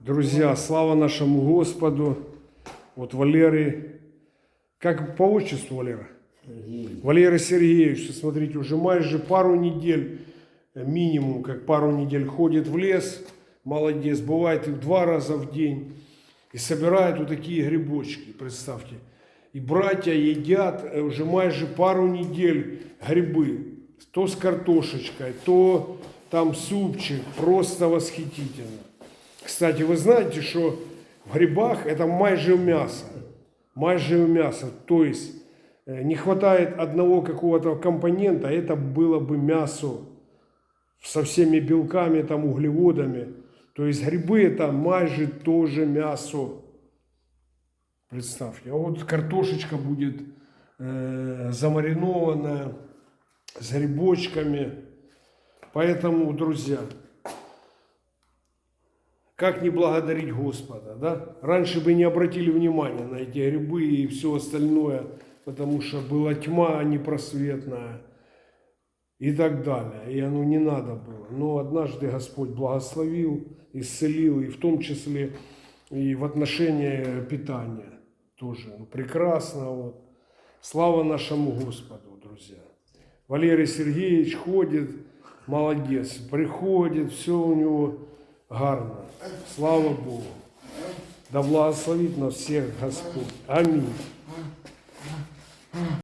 Друзья, слава нашему Господу. Вот Валерий, как по отчеству Валера? Валерий Сергеевич, смотрите, уже майже пару недель, э, минимум, как пару недель ходит в лес. Молодец, бывает и в два раза в день. И собирает вот такие грибочки, представьте. И братья едят э, уже майже пару недель грибы. То с картошечкой, то там супчик. Просто восхитительно. Кстати, вы знаете, что в грибах это майже мясо. Майже мясо. То есть э, не хватает одного какого-то компонента, это было бы мясо со всеми белками, там, углеводами. То есть грибы это майже тоже мясо. Представьте. А вот картошечка будет э, замаринованная с грибочками. Поэтому, друзья, как не благодарить Господа, да? Раньше бы не обратили внимания на эти грибы и все остальное, потому что была тьма непросветная и так далее. И оно не надо было. Но однажды Господь благословил, исцелил, и в том числе и в отношении питания тоже. Ну, прекрасно. Вот. Слава нашему Господу, друзья. Валерий Сергеевич ходит, молодец, приходит, все у него гарно. Слава Богу. Да благословит нас всех Господь. Аминь.